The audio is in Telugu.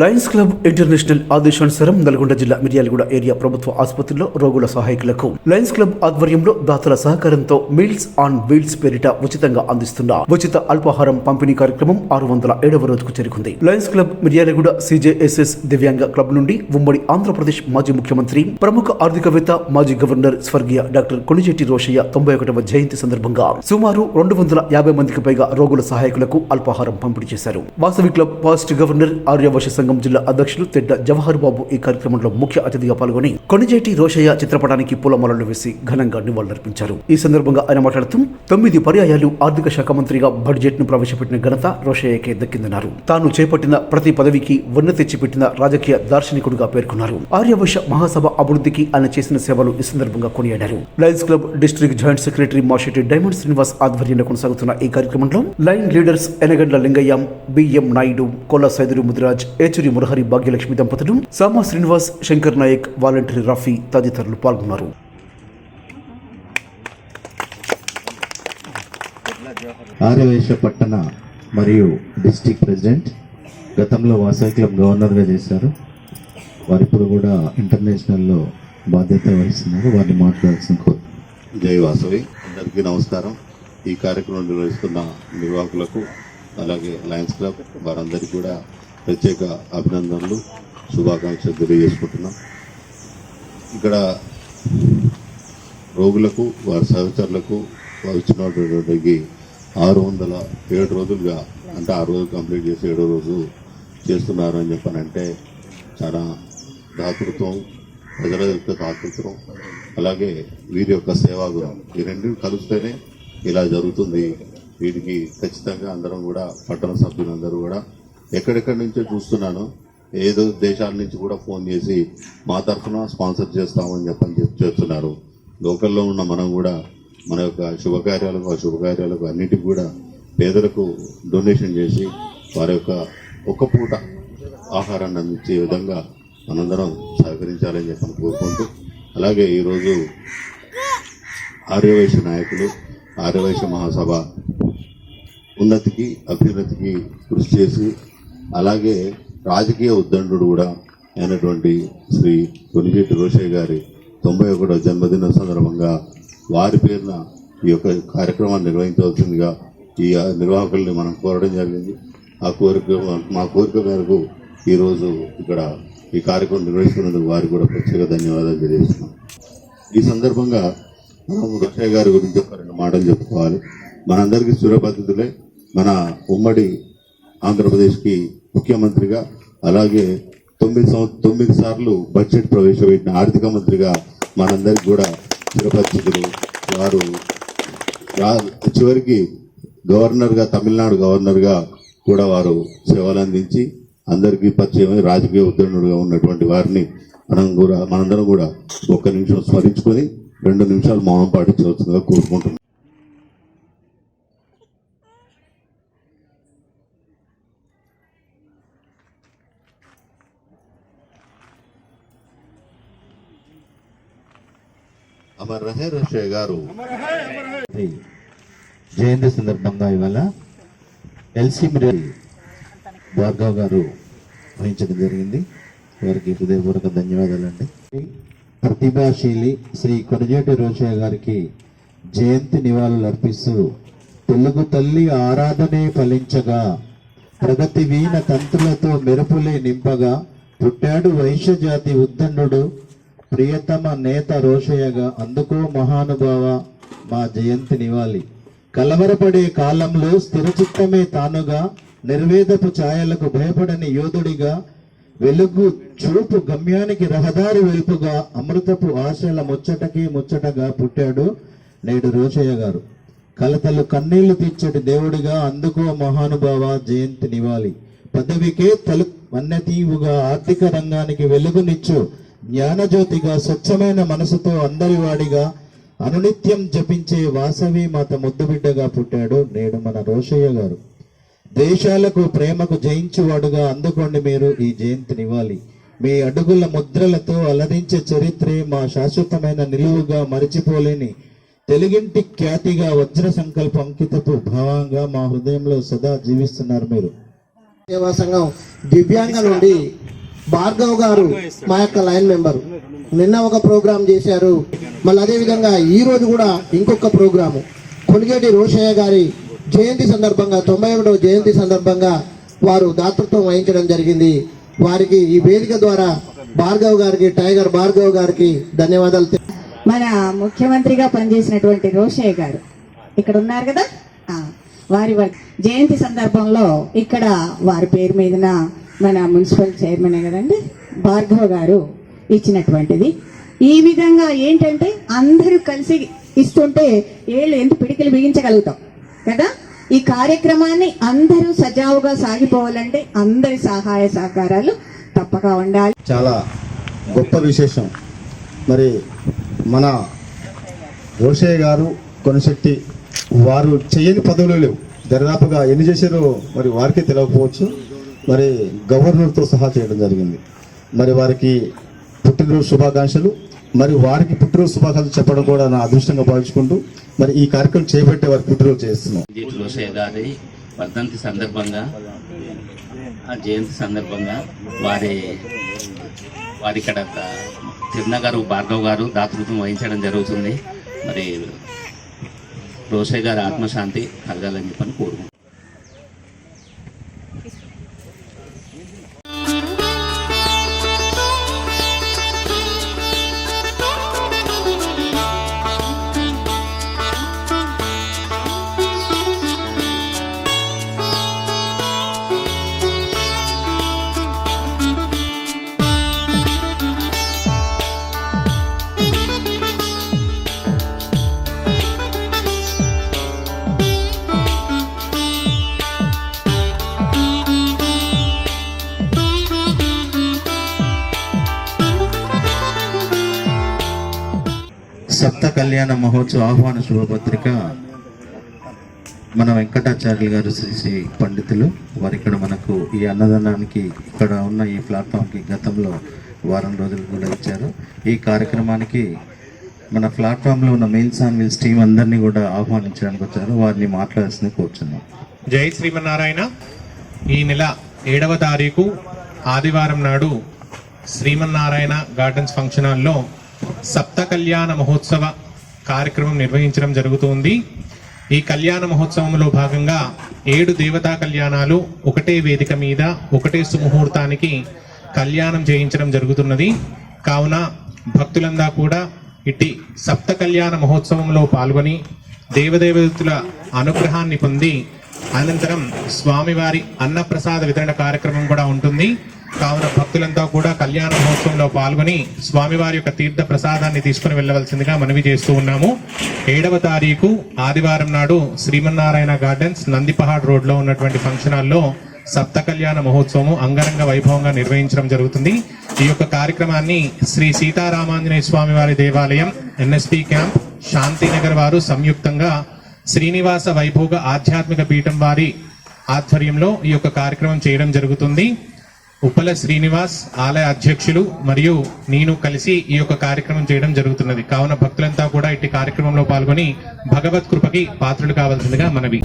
లయన్స్ క్లబ్ ఇంటర్నేషనల్ ఆదేశానుసారం నల్గొండ జిల్లా మిర్యాలగూడ ఏరియా ప్రభుత్వ ఆసుపత్రిలో రోగుల సహాయకులకు. లయన్స్ క్లబ్ ఆధ్వర్యంలో దాతల సహకారంతో మీల్స్ ఆన్ వీల్స్ పేరిట ఉచితంగా అందిస్తున్న ఉచిత అల్పాహారం పంపిణీ కార్యక్రమం ఆరు వందల ఏడవ రోజుకు చేరుకుంది. లయన్స్ క్లబ్ మిర్యాలగూడ సిజేఎస్ఎస్ దివ్యాంగ క్లబ్ నుండి ఉమ్మడి ఆంధ్రప్రదేశ్ మాజీ ముఖ్యమంత్రి ప్రముఖ ఆర్థికవేత్త మాజీ గవర్నర్ స్వర్గీయ డాక్టర్ కొణిజెట్టి రోషయ్య తొంభై ఒకటవ జయంతి సందర్భంగా సుమారు రెండు వందల యాభై మందికి పైగా రోగుల సహాయకులకు అల్పాహారం పంపిణీ చేశారు. వాసవి క్లబ్ పాస్ట్ గవర్నర్ ఆర్యవశ సంఘం జిల్లా అధ్యక్షులు తెడ్డ జవహర్ బాబు ఈ కార్యక్రమంలో ముఖ్య అతిథిగా పాల్గొని కొనిజేటి రోషయ్య చిత్రపటానికి పూలమాలలు వేసి ఘనంగా నివాళులర్పించారు. ఈ సందర్భంగా ఆయన మాట్లాడుతూ తొమ్మిది పర్యాయాలు ఆర్థిక శాఖ మంత్రిగా బడ్జెట్ను ప్రవేశపెట్టిన ఘనత రోషయ్యకే దక్కిందన్నారు. తాను చేపట్టిన ప్రతి పదవికి వన్నె తెచ్చిపెట్టిన రాజకీయ దార్శనికుడిగా పేర్కొన్నారు. ఆర్యవశ మహాసభ అభివృద్ధికి ఆయన చేసిన సేవలు ఈ సందర్భంగా కొనియాడారు. Lions club district joint secretary Mashetti diamond Srinivas ఆధ్వర్యంలో కొనసాగుతున్న ఈ కార్యక్రమంలో లైన్ లీడర్స్ ఎనగండ్ల లింగయ్యం బిఎం నాయుడు కొల్ల సైదురు ముదిరాజ్ ఏచురి మురహరి భాగ్యలక్ష్మి దంపతులు సామా శ్రీనివాస్ శంకర్ నాయక్ వాలంటరీ రఫీ తదితరులు పాల్గొన్నారు. ఆర్యవైశ్య పట్టణ మరియు డిస్టిక్ ప్రెసిడెంట్ గతంలో వాసవి క్లబ్ గవర్నర్గా చేశారు. వారు ఇప్పుడు కూడా ఇంటర్నేషనల్లో బాధ్యత వహిస్తున్నారు. వారిని మాట్లాడాల్సిన కోరు. జై వాసవి. అందరికీ నమస్కారం. ఈ కార్యక్రమం నిర్వహిస్తున్న నిర్వాహకులకు అలాగే లయన్స్ క్లబ్ వారందరికీ కూడా ప్రత్యేక అభినందనలు శుభాకాంక్షలు తెలియజేసుకుంటున్నాం. ఇక్కడ రోగులకు వారి సహచరులకు వారు ఆరు వందల ఏడు రోజులుగా అంటే ఆరు రోజులు కంప్లీట్ చేసి ఏడో రోజు చేస్తున్నారు అని చెప్పనంటే చాలా దాతృత్వం ప్రజల యొక్క దాతృత్వం అలాగే వీరి యొక్క సేవాగుణం. ఈ రెండు కలిస్తేనే ఇలా జరుగుతుంది. వీటికి ఖచ్చితంగా అందరం కూడా పట్టణ సభ్యులందరూ కూడా ఎక్కడెక్కడి నుంచో చూస్తున్నాను. ఏదో దేశాల నుంచి కూడా ఫోన్ చేసి మా తరఫున స్పాన్సర్ చేస్తామని చెప్పని చెప్పి చేస్తున్నారు లోకల్లో ఉన్న మనం కూడా మన యొక్క శుభకార్యాలకు ఆ శుభకార్యాలకు అన్నిటికి కూడా పేదలకు డొనేషన్ చేసి వారి యొక్క ఒక్క పూట ఆహారాన్ని అందించే విధంగా మనందరం సహకరించాలని చెప్పని కోరుకుంటూ అలాగే ఈరోజు ఆర్యవైశ్య నాయకులు ఆర్యవైశ్య మహాసభ ఉన్నతికి అభ్యున్నతికి కృషి చేసి అలాగే రాజకీయ ఉద్దండు కూడా అయినటువంటి శ్రీ కొనిజెట్టి రోషయ్య గారి తొంభై ఒకటో జన్మదిన సందర్భంగా వారి పేరున ఈ యొక్క కార్యక్రమాన్ని నిర్వహించవలసిందిగా ఈ నిర్వాహకుల్ని మనం కోరడం జరిగింది. ఆ కోరిక మా కోరిక మేరకు ఈరోజు ఇక్కడ ఈ కార్యక్రమం నిర్వహిస్తున్నందుకు వారికి కూడా ప్రత్యేక ధన్యవాదాలు తెలియజేస్తున్నాం. ఈ సందర్భంగా మనం రోషయ్య గారి గురించి ఒక రెండు మాటలు చెప్పుకోవాలి. మనందరికీ సురపద్ధతులే మన ఉమ్మడి ఆంధ్రప్రదేశ్కి ముఖ్యమంత్రిగా అలాగే తొమ్మిది తొమ్మిది సార్లు బడ్జెట్ ప్రవేశపెట్టిన ఆర్థిక మంత్రిగా మనందరికి కూడా చిరపరిచితులు వారు. రా- చివరికి గవర్నర్గా తమిళనాడు గవర్నర్గా కూడా వారు సేవలు అందించి అందరికీ పరిచయమై రాజకీయ ఉద్దండుడుగా ఉన్నటువంటి వారిని మనం కూడా మనందరం కూడా ఒక్క నిమిషం స్మరించుకొని రెండు నిమిషాలు మౌనం పాటించవలసిందిగా కోరుకుంటున్నాం. అమర్ రహే రషయ్య గారు. జయంతి సందర్భంగా ఇవాళ ఎల్సీ భార్గవ్ గారు వహించడం జరిగింది. వారికి హృదయపూర్వక ధన్యవాదాలండి. ప్రతిభాశీలి శ్రీ కొనజేటి రోషయ్య గారికి జయంతి నివాళులు అర్పిస్తూ తెలుగు తల్లి ఆరాధనే ఫలించగా ప్రగతి వీణ తంతులతో మెరుపులే నింపగా పుట్టాడు వైశ్య జాతి ఉద్దండు ప్రియతమ నేత రోషయ్యగా అందుకో మహానుభావ మా జయంతి నివాళి. కలవరపడే కాలంలో స్థిరచిత్తమే తానుగా నిర్వేదపు ఛాయలకు భయపడని యోధుడిగా వెలుగు చూపు గమ్యానికి రహదారి వెలుపుగా అమృతపు ఆశల ముచ్చటకి ముచ్చటగా పుట్టాడు నేడు రోషయ్య గారు. కలతలు కన్నీళ్ళు తీర్చటి దేవుడిగా అందుకో మహానుభావ జయంతి నివాళి. పదవికే తలు వన్నతీవుగా ఆర్థిక రంగానికి వెలుగునిచ్చు జ్ఞానజ్యోతిగా స్వచ్ఛమైన మనసుతో అందరివాడిగా అనునిత్యం జపించే వాసవి మాత ముద్దుబిడ్డగా పుట్టాడు నేడు మన రోషయ్య గారు. దేశాలకు ప్రేమకు జయించువాడుగా అందుకోండి మీరు ఈ జయంతినివ్వాలి మీ అడుగుల ముద్రలతో అలరించే చరిత్రే మా శాశ్వతమైన నిలువుగా మరిచిపోలేని తెలుగింటి ఖ్యాతిగా వజ్ర సంకల్ప అంకితపు భావంగా మా హృదయంలో సదా జీవిస్తున్నారు మీరు. సేవా సంఘం దివ్యాంగ నుండి భార్గవ్ గారు మా యొక్క లైన్ మెంబర్. నిన్న ఒక ప్రోగ్రాం చేశారు. మళ్ళీ అదేవిధంగా ఈ రోజు కూడా ఇంకొక ప్రోగ్రాము. కొనిగేటి రోషయ్య గారి జయంతి సందర్భంగా తొంభై ఒకటవ జయంతి సందర్భంగా వారు దాతృత్వం వహించడం జరిగింది. వారికి ఈ వేదిక ద్వారా భార్గవ్ గారికి టైగర్ భార్గవ్ గారికి ధన్యవాదాలు మన ముఖ్యమంత్రిగా పనిచేసినటువంటి రోషయ్య గారు ఇక్కడ ఉన్నారు కదా? వారి జయంతి సందర్భంలో ఇక్కడ వారి పేరు మీదన మన మున్సిపల్ చైర్మన్ కదండి భార్గవ్ గారు ఇచ్చినటువంటిది. ఈ విధంగా ఏంటంటే అందరూ కలిసి ఇస్తుంటే ఏళ్ళు ఎందుకు పిడికిలు బిగించగలుగుతాం కదా? ఈ కార్యక్రమాన్ని అందరూ సజావుగా సాగిపోవాలంటే అందరి సహాయ సహకారాలు తప్పక ఉండాలి. చాలా గొప్ప విశేషం. మరి మన రోషయ్య గారు కొనశెట్టి వారు చేయని పదవులు లేవు. దరిదాపుగా ఎన్ని చేశారో మరి వారికే తెలియకపోవచ్చు మరి గవర్నర్తో సహా చేయడం జరిగింది. మరి వారికి పుట్టినరోజు శుభాకాంక్షలు. మరి వారికి పుట్టినరోజు శుభాకాంక్షలు చెప్పడం కూడా నా అదృష్టంగా భావించుకుంటూ మరి ఈ కార్యక్రమం చేపట్టే వారికి పుట్టినరోజు చేస్తున్నాం. రోషయ్య వర్ధంతి సందర్భంగా ఆ జయంతి సందర్భంగా వారి వారి ఇక్కడ తిరుణ గారు భార్గవ్ గారు దాతృత్వం వహించడం జరుగుతుంది. మరి రోషయ్య గారి ఆత్మశాంతి కలగాలని చెప్పని కోరుకుంటున్నాను కళ్యాణ మహోత్సవ ఆహ్వాన శుభపత్రిక మన వెంకటాచార్యులు గారు శ్రీ పండితులు. వారు ఇక్కడ మనకు ఈ అన్నదానానికి ఇక్కడ ఉన్న ఈ ప్లాట్ఫామ్కి గతంలో వారం రోజులు కూడా ఇచ్చారు. ఈ కార్యక్రమానికి మన ప్లాట్ఫామ్లో ఉన్న మెయిల్స్ ఆన్ మిల్స్ టీం అందరినీ కూడా ఆహ్వానించడానికి వచ్చారు. వారిని మాట్లాడాల్సింది కూర్చున్నాం. జై శ్రీమన్నారాయణ. ఈ నెల ఏడవ తారీఖు ఆదివారం నాడు శ్రీమన్నారాయణ గార్డెన్స్ ఫంక్షన్ హాల్లో సప్త కళ్యాణ మహోత్సవ కార్యక్రమం నిర్వహించడం జరుగుతుంది. ఈ కళ్యాణ మహోత్సవంలో భాగంగా ఏడు దేవతా కళ్యాణాలు ఒకటే వేదిక మీద ఒకటే సుముహూర్తానికి కళ్యాణం చేయించడం జరుగుతున్నది. కావున భక్తులందా కూడా ఇట్టి సప్త కళ్యాణ మహోత్సవంలో పాల్గొని దేవదేవతల అనుగ్రహాన్ని పొంది అనంతరం స్వామివారి అన్నప్రసాద వితరణ కార్యక్రమం కూడా ఉంటుంది. కావున భక్తులంతా కూడా కళ్యాణ మహోత్సవంలో పాల్గొని స్వామివారి యొక్క తీర్థ ప్రసాదాన్ని తీసుకుని వెళ్ళవలసిందిగా మనవి చేస్తూ ఉన్నాము. ఏడవ తారీఖు ఆదివారం నాడు శ్రీమన్నారాయణ గార్డెన్స్ నందిపహాడ్ రోడ్లో ఉన్నటువంటి ఫంక్షన్ హాల్లో సప్త కళ్యాణ మహోత్సవం అంగరంగ వైభవంగా నిర్వహించడం జరుగుతుంది. ఈ యొక్క కార్యక్రమాన్ని శ్రీ సీతారామాంజనేయ స్వామి వారి దేవాలయం ఎన్ఎస్పి క్యాంప్ శాంతినగర్ వారు సంయుక్తంగా శ్రీనివాస వైభోగ ఆధ్యాత్మిక పీఠం వారి ఆధ్వర్యంలో ఈ యొక్క కార్యక్రమం చేయడం జరుగుతుంది. ఉప్పల శ్రీనివాస్ ఆలయ అధ్యక్షులు మరియు నేను కలిసి ఈ యొక్క కార్యక్రమం చేయడం జరుగుతున్నది. కావున భక్తులంతా కూడా ఇట్టి కార్యక్రమంలో పాల్గొని భగవత్ కృపకి పాత్రలు కావాల్సిందిగా మనవి.